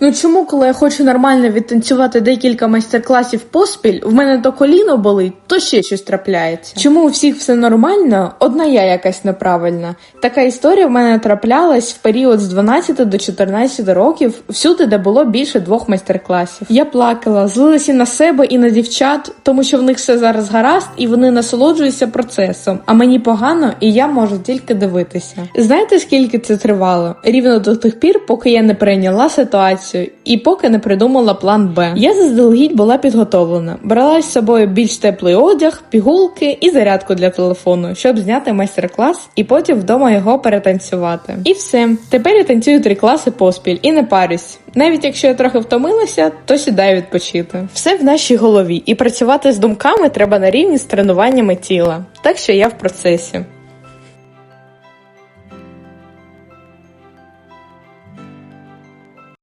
Ну чому, коли я хочу нормально відтанцювати декілька майстер-класів поспіль, в мене то коліно болить, то ще щось трапляється. Чому у всіх все нормально? Одна я якась неправильна. Така історія в мене траплялась в період з 12 до 14 років, всюди, де було більше двох майстер-класів. Я плакала, злилася на себе і на дівчат, тому що в них все зараз гаразд, і вони насолоджуються процесом. А мені погано, і я можу тільки дивитися. Знаєте, скільки це тривало? Рівно до тих пір, поки я не прийняла ситуацію і поки не придумала план Б. Я заздалегідь була підготовлена. Брала з собою більш теплий одяг, пігулки і зарядку для телефону, щоб зняти майстер-клас і потім вдома його перетанцювати. І все. Тепер я танцюю три класи поспіль і не парюсь. Навіть якщо я трохи втомилася, то сідаю відпочити. Все в нашій голові, і працювати з думками треба на рівні з тренуваннями тіла. Так що я в процесі.